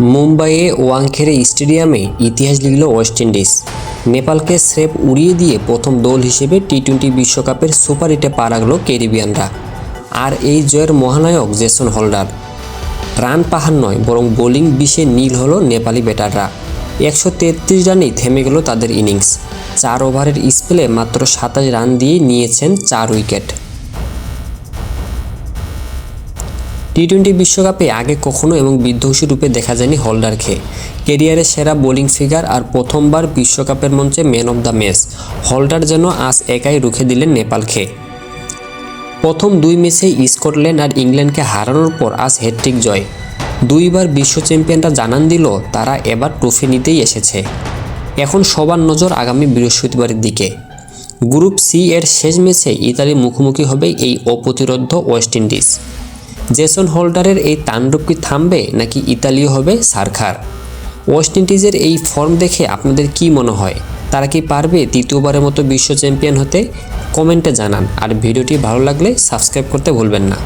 মুম্বাইয়ে ওয়াংখেড়ে স্টেডিয়ামে ইতিহাস লিখল ওয়েস্ট ইন্ডিজ। নেপালকে স্রেফ উড়িয়ে দিয়ে প্রথম দল হিসেবে টি টোয়েন্টি বিশ্বকাপের সুপার হিটে পা রাখল ক্যারিবিয়ানরা। আর এই জয়ের মহানায়ক জেসন হোল্ডার রান পাহাড় নয়, বরং বোলিং বিষে নীল হলো নেপালি ব্যাটাররা। একশো তেত্রিশ রানেই থেমে গেল তাদের ইনিংস। চার ওভারের স্পেলে মাত্র সাতাশ রান দিয়ে নিয়েছেন চার উইকেট। টি টোয়েন্টি বিশ্বকাপে আগে কখনো এবং বিধ্বংসী রূপে দেখা যায়নি হোল্ডারকে কেরিয়ারের সেরা বোলিং ফিগার আর প্রথমবার বিশ্বকাপের মঞ্চে man of the match. Holder যেন আজ একাই রুখে দিলেন নেপালকে প্রথম দুই ম্যাচে স্কটল্যান্ড আর ইংল্যান্ডকে হারানোর পর আজ হ্যাট্রিক জয়। দুইবার বিশ্ব চ্যাম্পিয়নরা জানান দিল, তারা এবার ট্রফি নিতেই এসেছে। এখন সবার নজর আগামী বৃহস্পতিবারের দিকে। গ্রুপ সি এর শেষ ম্যাচে ইতালি মুখোমুখি হবে এই অপ্রতিরোধ ওয়েস্ট ইন্ডিজ। জেসন হোল্ডারের এই তাণ্ডব কি থামবে নাকি ইতালিও হবে সারখার? ওয়েস্ট ইন্ডিজের এই ফর্ম দেখে আপনাদের কি মনে হয়? তারা কি পারবে তৃতীয়বারের মতো বিশ্ব চ্যাম্পিয়ন হতে? কমেন্টে জানান। আর ভিডিওটি ভালো লাগলে সাবস্ক্রাইব করতে ভুলবেন না।